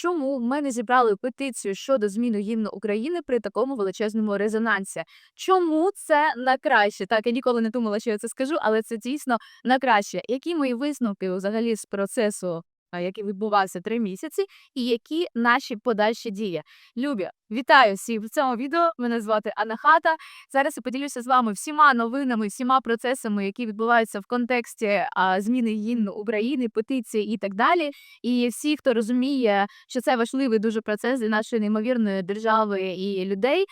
чому ми не зібрали петицію щодо зміни гімну України при такому величезному резонансі? Чому це на краще? Так, я ніколи не думала, що я це скажу, але це дійсно на краще. Які мої висновки взагалі з процесу, який відбувався три місяці, і які наші подальші дії? Любі, вітаю всіх в цьому відео. Мене звати Анна Хата. Зараз я поділюся з вами всіма новинами, всіма процесами, які відбуваються в контексті зміни гімну України, петиції і так далі. І всі, хто розуміє, що це важливий дуже процес для нашої неймовірної держави і людей.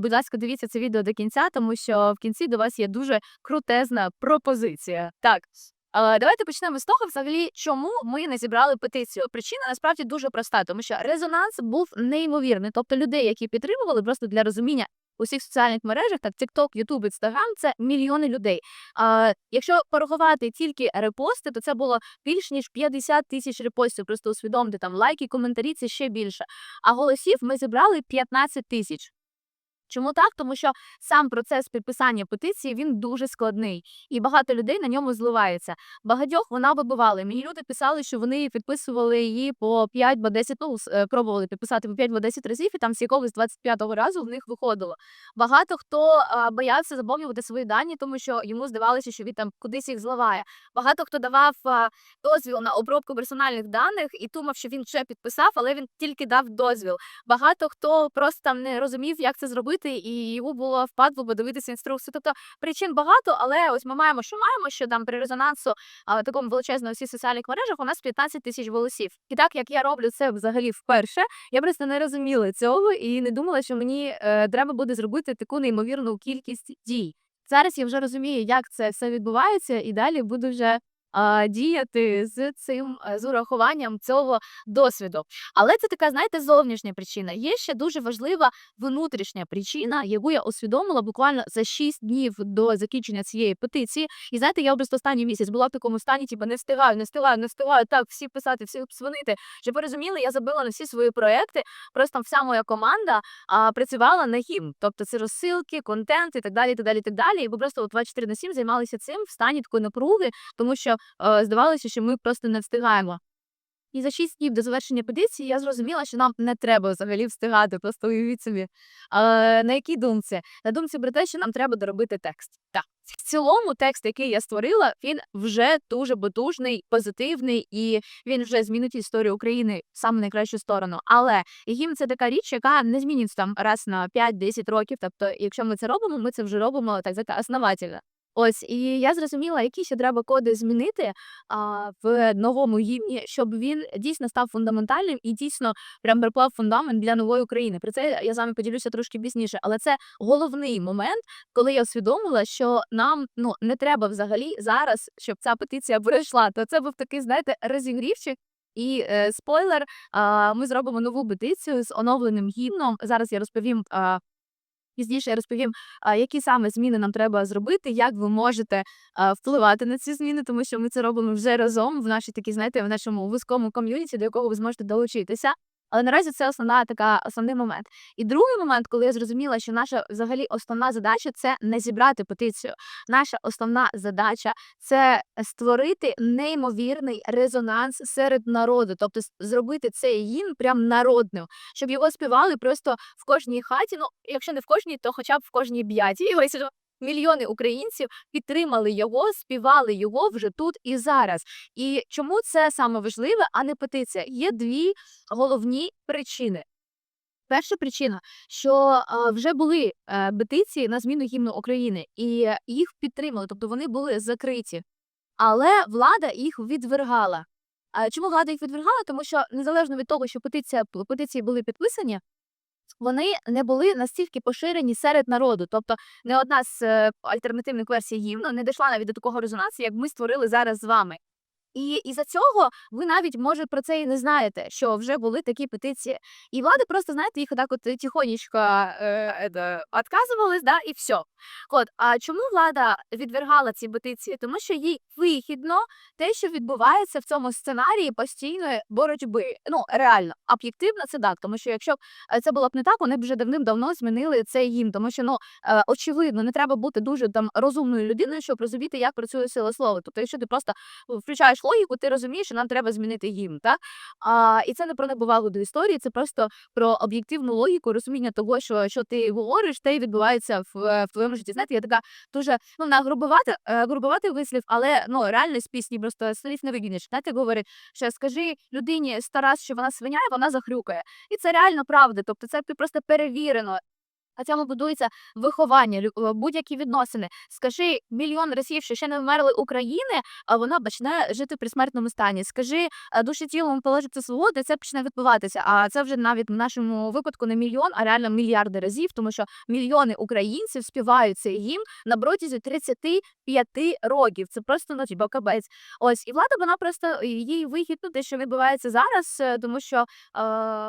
Будь ласка, дивіться це відео до кінця, тому що в кінці до вас є дуже крутезна пропозиція. Так. Е, Давайте почнемо з того, взагалі, чому ми не зібрали петицію. Причина насправді дуже проста, тому що резонанс був неймовірний. Тобто людей, які підтримували, просто для розуміння у всіх соціальних мережах, так TikTok, YouTube, Instagram, це мільйони людей. А, якщо порахувати тільки репости, то це було більш ніж 50 тисяч репостів. Просто усвідомте там лайки, коментарі це ще більше. А голосів ми зібрали 15 тисяч. Чому так? Тому що сам процес підписання петиції він дуже складний, і багато людей на ньому зливається. Багатьох вона вибивала. Мені люди писали, що вони підписували її по 5 або 10, ну, е, пробували підписати по 5 або 10 разів, і там з якогось 25-го разу в них виходило. Багато хто а, боявся заповнювати свої дані, тому що йому здавалося, що він там кудись їх зливає. Багато хто давав а, дозвіл на обробку персональних даних і думав, що він вже підписав, але він тільки дав дозвіл. Багато хто просто там не розумів, як це зробити, і йому було впадло подивитися інструкцію. Тобто причин багато, але ось ми маємо, що маємо, що там при резонансу а, такому величезному всіх соціальних мережах у нас 15 тисяч голосів. І так як я роблю це взагалі вперше, я просто не розуміла цього і не думала, що мені е, треба буде зробити таку неймовірну кількість дій. Зараз я вже розумію, як це все відбувається, і далі буду вже діяти з цим з урахуванням цього досвіду. Але це така, знаєте, зовнішня причина. Є ще дуже важлива внутрішня причина, яку я усвідомила буквально за 6 днів до закінчення цієї петиції. І знаєте, я просто останній місяць була в такому стані, типу, не встигаю, не встигаю, не встигаю так всі писати, всі дзвонити. Щоб ви розуміли, я забила на всі свої проекти. Просто вся моя команда а, працювала на гімн. Тобто це розсилки, контент і так далі. І так далі, і так далі. І ми просто от 24 на 7 займалися цим в стані такої напруги, тому що здавалося, що ми просто не встигаємо. І за 6 днів до завершення петиції я зрозуміла, що нам не треба взагалі встигати. Просто уявіть собі. Е, на якій думці? На думці про те, що нам треба доробити текст. Так. В цілому текст, який я створила, він вже дуже потужний, позитивний, і він вже змінить історію України в саме найкращу сторону. Але гімн це така річ, яка не зміниться там раз на 5-10 років. Тобто, якщо ми це робимо, ми це вже робимо так знаєте, основательно. Ось, і я зрозуміла, які ще треба коди змінити а, в новому гімні, щоб він дійсно став фундаментальним і дійсно прям приклав фундамент для нової України. Про це я з вами поділюся трошки пізніше. Але це головний момент, коли я усвідомила, що нам ну не треба взагалі зараз, щоб ця петиція пройшла. То це був такий, знаєте, розігрівчик. І е, спойлер, а, ми зробимо нову петицію з оновленим гімном. Зараз я розповім. А, Пізніше я розповім, які саме зміни нам треба зробити, як ви можете впливати на ці зміни, тому що ми це робимо вже разом в нашій такій, знаєте, в нашому вузькому ком'юніті, до якого ви зможете долучитися. Але наразі це основна така основний момент. І другий момент, коли я зрозуміла, що наша взагалі основна задача це не зібрати петицію. Наша основна задача це створити неймовірний резонанс серед народу, тобто зробити цей гімн прям народним, щоб його співали просто в кожній хаті. Ну, якщо не в кожній, то хоча б в кожній б'яті. Ось мільйони українців підтримали його, співали його вже тут і зараз. І чому це саме важливе, а не петиція? Є дві головні причини. Перша причина, що вже були е, петиції на зміну гімну України, і їх підтримали, тобто вони були закриті. Але влада їх відвергала. Чому влада їх відвергала? Тому що незалежно від того, що петиція петиції були підписані, вони не були настільки поширені серед народу. Тобто не одна з е, альтернативних версій гімну не дійшла навіть до такого резонансу, як ми створили зараз з вами. І із-за цього ви навіть може про це і не знаєте, що вже були такі петиції. І влада просто, знаєте, їх отак от тихонечко е, е, відказувались, да, і все. От, а чому влада відвергала ці петиції? Тому що їй вигідно те, що відбувається в цьому сценарії постійної боротьби. Ну, реально, об'єктивно це так. Тому що якщо б е, це було б не так, вони б вже давним-давно змінили цей їм. Тому що, ну, е, очевидно, не треба бути дуже там розумною людиною, щоб розуміти, як працює сила слова. Тобто, якщо ти просто включаєш логіку, ти розумієш, що нам треба змінити гімн. Так? А, і це не про небувалу до історії, це просто про об'єктивну логіку, розуміння того, що, що ти говориш, те й відбувається в, е, в твоєму житті. Знаєте, я така дуже ну на грубувати, грубувати вислів, але ну реально з пісні просто слів не викинеш. Знаєте, говорить, що скажи людині стара, що вона свиня, і вона захрюкає. І це реально правда. Тобто, це просто перевірено. На цьому будується виховання, е, будь-які відносини. Скажи мільйон разів, що ще не вмерли України, а вона почне жити при смертному стані. Скажи е, душі тілом положиться свободи, це почне відбуватися. А це вже навіть в нашому випадку не мільйон, а реально мільярди разів, тому що мільйони українців співають цей гімн на протязі 35 років. Це просто ну, кабець. Ось і влада вона просто її вихід ну, те, що відбувається зараз, е, тому що е,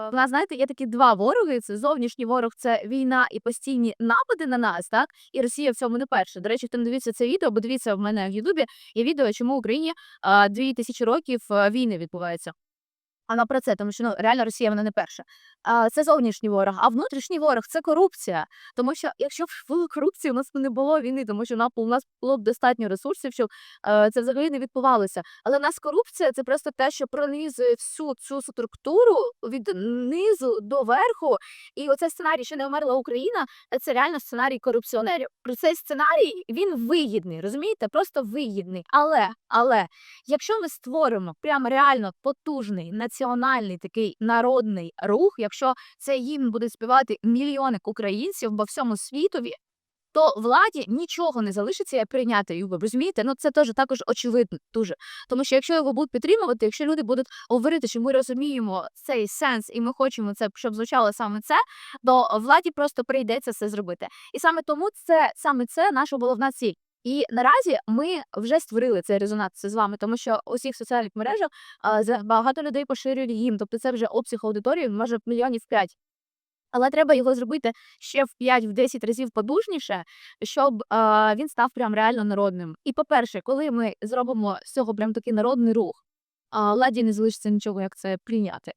в нас, знаєте, є такі два вороги: це зовнішній ворог, це війна і постійні напади на нас, так і Росія в цьому не перша. До речі, хто не дивиться це відео, бо дивіться в мене в Ютубі. Є відео, чому в Україні дві тисячі років війни відбувається. А на про це, тому що ну реально Росія вона не перша. А це зовнішній ворог, а внутрішній ворог це корупція. Тому що якщо б корупції, у нас не було війни, тому що на- у нас було б достатньо ресурсів, щоб е, це взагалі не відбувалося. Але в нас корупція це просто те, що пронизує всю цю структуру від низу до верху. І оцей сценарій, що не вмерла Україна, це реально сценарій корупціонерів. Про цей сценарій він вигідний, розумієте? Просто вигідний. Але, але якщо ми створимо прямо реально потужний національний такий народний рух, якщо цей гімн буде співати мільйони українців по всьому світові, то владі нічого не залишиться прийняти його. Розумієте? Ну це теж також очевидно дуже. Тому що якщо його будуть підтримувати, якщо люди будуть говорити, що ми розуміємо цей сенс, і ми хочемо це, щоб звучало саме це, то владі просто прийдеться це зробити. І саме тому це саме це наша головна ціль. І наразі ми вже створили цей резонанс з вами, тому що у всіх соціальних мережах багато людей поширюють їм. Тобто це вже обсяг аудиторії, може мільйонів п'ять. Але треба його зробити ще в 5-10 разів подужніше, щоб а, він став прям реально народним. І по-перше, коли ми зробимо з цього прям такий народний рух, а, ладі не залишиться нічого, як це прийняти.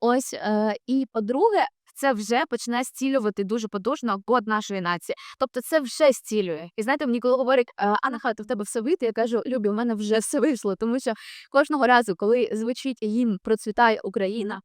Ось е, і по-друге, це вже почне зцілювати дуже потужно код нашої нації. Тобто це вже зцілює. І знаєте, мені коли говорять, «Е, Анна Хата, в тебе все вийде, я кажу, Любі, у мене вже все вийшло, тому що кожного разу, коли звучить їм процвітає Україна.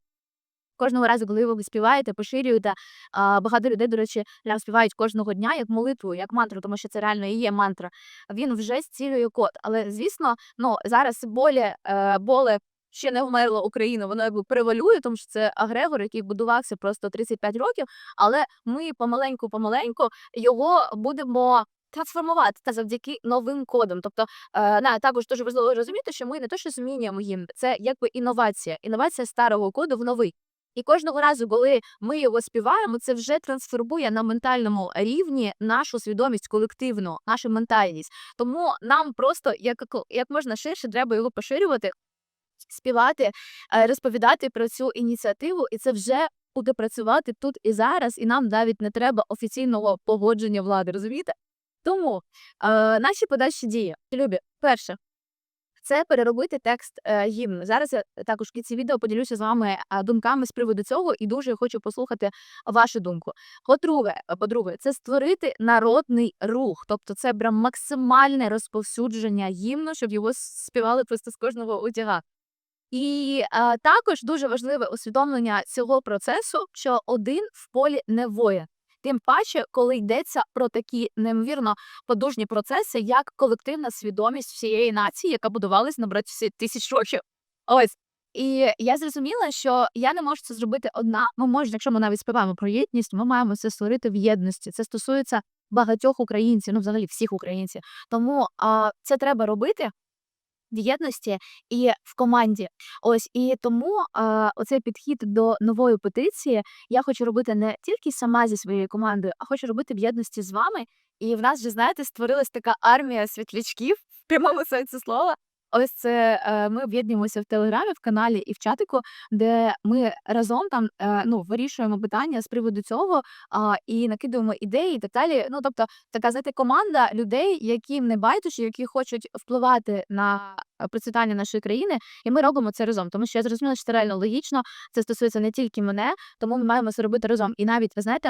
Кожного разу, коли ви співаєте, поширюєте, а, багато людей, до речі, співають кожного дня як молитву, як мантру, тому що це реально і є мантра. Він вже зцілює код. Але звісно, ну зараз боле, е, боле ще не вмерла Україна, воно якби превалює, тому що це агрегор, який будувався просто 35 років. Але ми помаленьку, помаленьку його будемо. Трансформувати та завдяки новим кодам. Тобто е, на також дуже важливо розуміти, що ми не то, що змінюємо гімн, це якби інновація, інновація старого коду в новий. І кожного разу, коли ми його співаємо, це вже трансформує на ментальному рівні нашу свідомість колективну, нашу ментальність. Тому нам просто як, як можна ширше треба його поширювати, співати, е, розповідати про цю ініціативу, і це вже буде працювати тут і зараз, і нам навіть не треба офіційного погодження влади. Розумієте? Тому е, наші подальші дії, любі, перше. Це переробити текст е, гімну. Зараз я також в кінці відео поділюся з вами е, думками з приводу цього і дуже хочу послухати вашу думку. По-друге, по-друге, це створити народний рух, тобто це прям максимальне розповсюдження гімну, щоб його співали просто з кожного утяга. І е, також дуже важливе усвідомлення цього процесу, що один в полі не воїн. Тим паче, коли йдеться про такі неймовірно подужні процеси, як колективна свідомість всієї нації, яка будувалась на протязі тисяч років. Ось. І я зрозуміла, що я не можу це зробити одна. Ми можемо, якщо ми навіть співаємо про єдність, ми маємо це створити в єдності. Це стосується багатьох українців, ну взагалі всіх українців. Тому а, це треба робити в єдності і в команді. Ось і тому е, оцей підхід до нової петиції я хочу робити не тільки сама зі своєю командою, а хочу робити в єдності з вами. І в нас вже, знаєте, створилась така армія світлячків в прямому сенсі слова. Ось це е, ми об'єднуємося в телеграмі, в каналі і в чатику, де ми разом там е, ну вирішуємо питання з приводу цього а, і накидуємо ідеї і так далі. Ну тобто, така знаєте, команда людей, яким не байдуже, які хочуть впливати на е, процвітання нашої країни, і ми робимо це разом. Тому що я зрозуміла, що це реально логічно. Це стосується не тільки мене, тому ми маємо це робити разом. І навіть ви знаєте.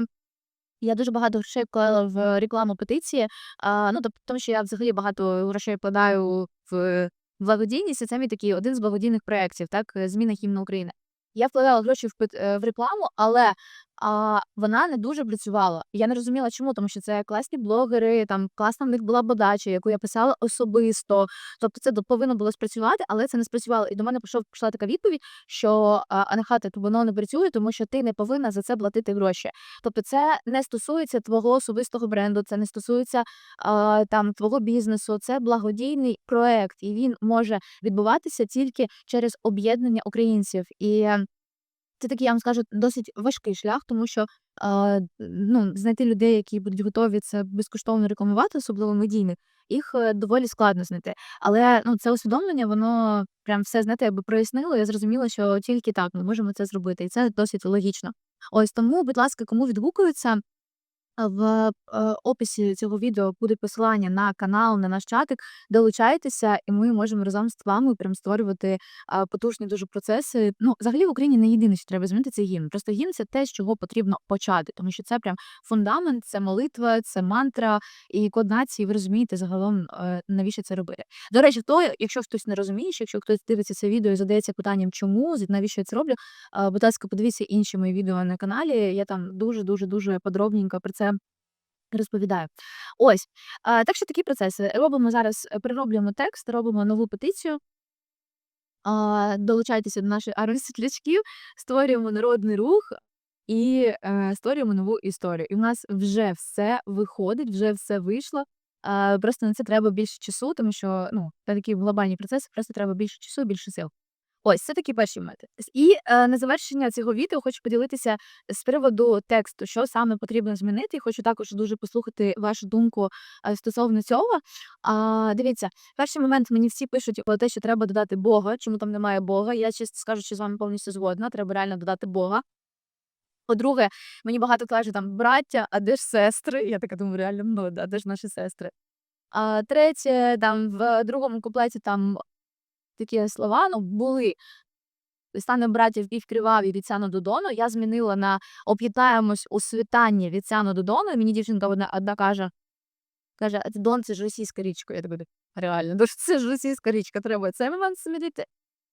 Я дуже багато грошей вклала в рекламу петиції, а, ну тобто, тому що я взагалі багато грошей вкладаю в Благодійність це мій такий один з благодійних проєктів, так, е, зміна гімну України. Я вкладала гроші в е, в рекламу, але, а, вона не дуже працювала. Я не розуміла чому, тому що це класні блогери, там класна в них була подача, яку я писала особисто. Тобто це повинно було спрацювати, але це не спрацювало. І до мене пішов пішла така відповідь, що, а, Анахата, то воно не працює, тому що ти не повинна за це платити гроші. Тобто це не стосується твого особистого бренду, це не стосується, а, там твого бізнесу, це благодійний проект, і він може відбуватися тільки через об'єднання українців. І це такий, я вам скажу, досить важкий шлях, тому що, е, ну, знайти людей, які будуть готові це безкоштовно рекламувати, особливо медійних, їх, е, доволі складно знайти. Але, ну, це усвідомлення, воно прям все, знаєте, якби прояснило. Я зрозуміла, що тільки так ми можемо це зробити, і це досить логічно. Ось тому, будь ласка, кому відгукується, а, в, е, описі цього відео буде посилання на канал, на наш чатик. Долучайтеся, і ми можемо разом з вами прям створювати, потужні дуже процеси. Ну, взагалі в Україні не єдине, що треба змінити, це гімн. Просто гімн це те, з чого потрібно почати, тому що це прям фундамент, це молитва, це мантра і код нації. Ви розумієте загалом, е, навіщо це робити. До речі, то, якщо хтось не розуміє, якщо хтось дивиться це відео і задається питанням, чому, навіщо я це роблю, а, будь ласка, подивіться інші мої відео на каналі. Я там дуже дуже дуже подробненько про це розповідаю. Ось, так що такі процеси. Робимо зараз, е, перероблюємо текст, робимо нову петицію. Долучайтеся до нашої армії світлячків, створюємо народний рух і, е, створюємо нову історію. І в нас вже все виходить, вже все вийшло. Просто на це треба більше часу, тому що, ну, це такі глобальні процеси, просто треба більше часу, більше сил. Ось, це такі перші моменти. С і, е, на завершення цього відео хочу поділитися з приводу тексту, що саме потрібно змінити. І хочу також дуже послухати вашу думку, е, стосовно цього. А, дивіться, перший момент мені всі пишуть про те, що треба додати Бога, чому там немає Бога. Я, чесно скажучи, з вами повністю згодна, треба реально додати Бога. По-друге, мені багато каже там: "Браття, а де ж сестри?" Я така думаю, реально, ну, а де ж наші сестри? А, третє, там в другому куплеті там такі слова, ну, були. "Станем братів пів криваві від сяну до дону". Я змінила на "Об'єднаємось у світанні від сяну до дону". І мені дівчинка одна одна каже каже: "А Дон це ж російська річка". Я така: "Реально, ну ж це ж російська річка, треба цей момент змінити".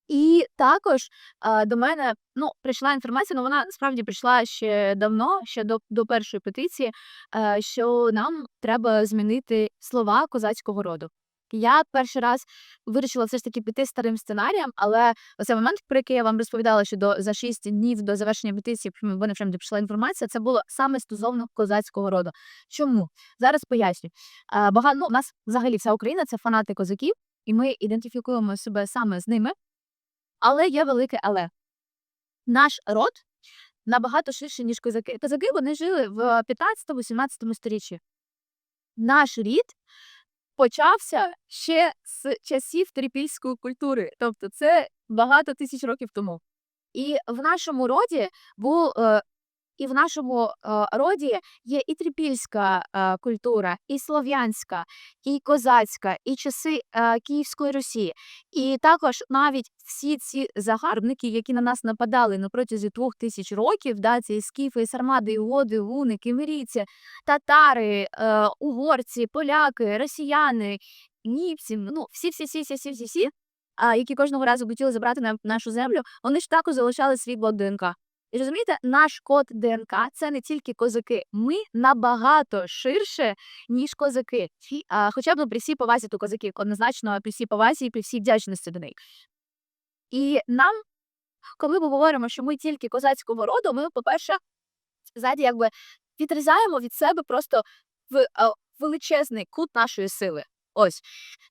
І також, а, до мене, ну, прийшла інформація, ну, вона насправді прийшла ще давно, ще до до першої петиції, е, що нам треба змінити слова козацького роду. Я перший раз вирішила все ж таки піти старим сценарієм, але оцей момент, про який я вам розповідала, що до за 6 днів до завершення петиції в мене прям прийшла інформація, це було саме стосовно козацького роду. Чому? Зараз поясню. А, бага ну, у нас взагалі вся Україна це фанати козаків, і ми ідентифікуємо себе саме з ними. Але є велике але. Наш род набагато ширший, ніж козаки. Козаки, вони жили в 15-18 сторіччі. Наш рід почався ще з часів трипільської культури, тобто це багато тисяч років тому. І в нашому роді був, е, і в нашому, е, роді є і трипільська, е, культура, і слов'янська, і козацька, і часи, е, Київської Русі. І також навіть всі ці загарбники, які на нас нападали на протязі 2000 років, да, ці скіфи, сармади, іоди, гуни, киммерійці, татари, е, угорці, поляки, росіяни, німці, ну, всі-всі-всі-всі-всі-всі, а, які кожного разу хотіли забрати нам нашу землю, вони ж також залишали свій ДНК. І розумієте, наш код ДНК це не тільки козаки. Ми набагато ширше, ніж козаки. А, хоча б при всій повазі до козаків, однозначно при всій повазі і при всій вдячності до них. І нам, коли ми говоримо, що ми тільки козацького роду, ми, по-перше, знаєте, якби відрізаємо від себе просто в, величезний кут нашої сили. Ось.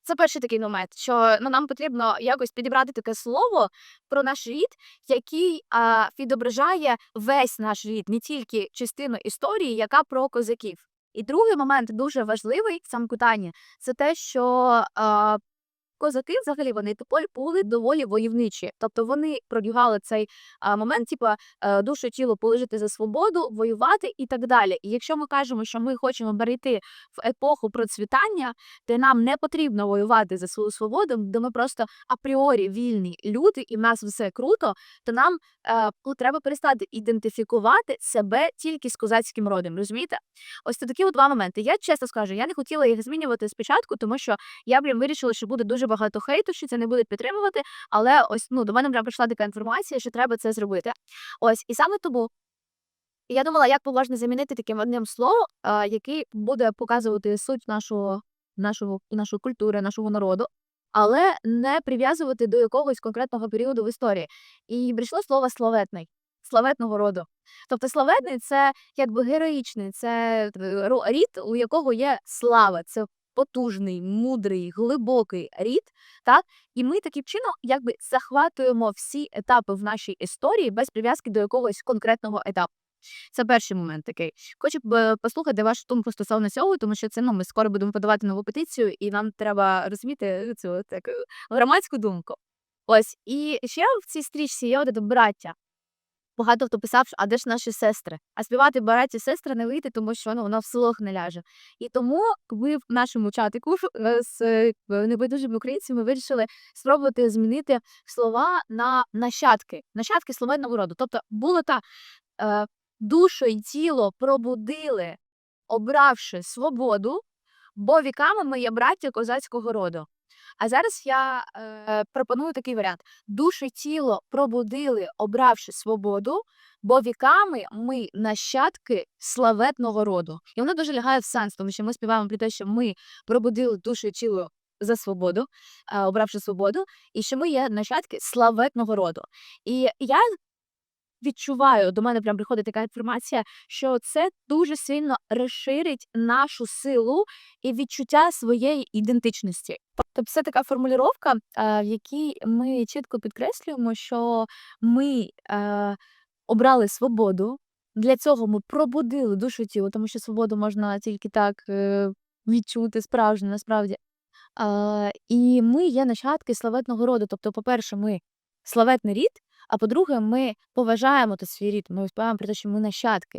Це перший такий момент, що, ну, нам потрібно якось підібрати таке слово про наш рід, який, а, відображає весь наш рід, не тільки частину історії, яка про козаків. І другий момент дуже важливий в цьому це те, що, а, козаки взагалі вони тополь були доволі войовничі. Тобто вони продвігали цей, а, момент, типа, е, душу тіло положити за свободу, воювати і так далі. І якщо ми кажемо, що ми хочемо перейти в епоху процвітання, де нам не потрібно воювати за свою свободу, де ми просто апріорі вільні люди, і в нас все круто, то нам, е, ну, треба перестати ідентифікувати себе тільки з козацьким родом, розумієте? Ось це такі от 2 моменти. Я чесно скажу, я не хотіла їх змінювати спочатку, тому що я прям вирішила, що буде дуже багато хейту, що це не будуть підтримувати. Але ось ну до мене прям прийшла така інформація, що треба це зробити. Ось і саме тому я думала, як можна замінити таким одним словом, який буде показувати суть нашого, нашого нашої культури, нашого народу, але не прив'язувати до якогось конкретного періоду в історії. І прийшло слово славетний, славетного роду. Тобто славетний це якби героїчний, це е, рід, у якого є слава, це потужний, мудрий, глибокий рід. Так? І ми таким чином якби захватуємо всі етапи в нашій історії без прив'язки до якогось конкретного етапу. Це перший момент такий. Хочу б е, послухати вашу думку стосовно цього, тому що це ну, ми скоро будемо подавати нову петицію, і нам треба розуміти цю таку громадську думку. Ось і ще в цій стрічці є от браття. Багато хто писав, що, а де ж наші сестри? А співати браття сестри не вийти, тому що ну, воно в селах не ляже. І тому ми в нашому чатику е, з е, небайдужими українцями вирішили спробувати змінити слова на нащадки, нащадки словенного роду. Тобто було так, е, душу і тіло пробудили, обравши свободу, бо віками ми є браття козацького роду. А зараз я е, пропоную такий варіант: душу і тіло пробудили, обравши свободу, бо віками ми нащадки славетного роду. І воно дуже лягає в сенс, тому що ми співаємо про те, що ми пробудили душу і тіло за свободу, е, обравши свободу, і що ми є нащадки славетного роду. І я відчуваю, до мене прям приходить така інформація, що це дуже сильно розширить нашу силу і відчуття своєї ідентичності. Тобто це така формулювання, в якій ми чітко підкреслюємо, що ми е, обрали свободу. Для цього ми пробудили душу тіло, тому що свободу можна тільки так е, відчути справжньо, насправді. І ми є нащадки славетного роду. Тобто, по-перше, ми славетний рід, а по-друге, ми поважаємо той свій рід. Ми співаємо про те, що ми нащадки.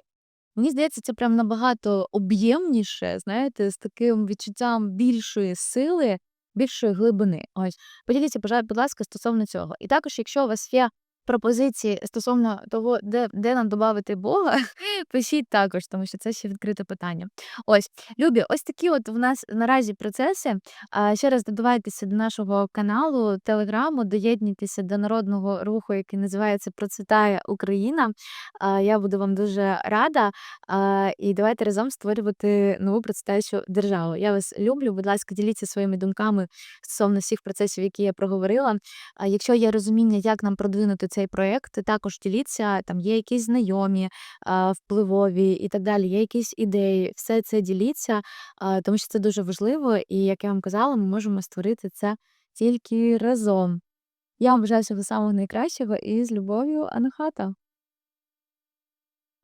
Мені здається, це прям набагато об'ємніше, знаєте, з таким відчуттям більшої сили, більшої глибини. Ось поділіться, будь ласка, стосовно цього. І також, якщо у вас є пропозиції стосовно того, де, де нам додати Бога, пишіть також, тому що це ще відкрите питання. Ось, любі, ось такі от в нас наразі процеси. Ще раз додавайтеся до нашого каналу, телеграму, доєднуйтеся до народного руху, який називається Процвітає Україна. Я буду вам дуже рада. І давайте разом створювати нову процвітаючу державу. Я вас люблю. Будь ласка, діліться своїми думками стосовно всіх процесів, які я проговорила. Якщо є розуміння, як нам продвинути цей проєкт, також діліться, там є якісь знайомі, впливові і так далі, є якісь ідеї, все це діліться, тому що це дуже важливо, і як я вам казала, ми можемо створити це тільки разом. Я вам бажаю всього самого найкращого і з любов'ю, Анахата.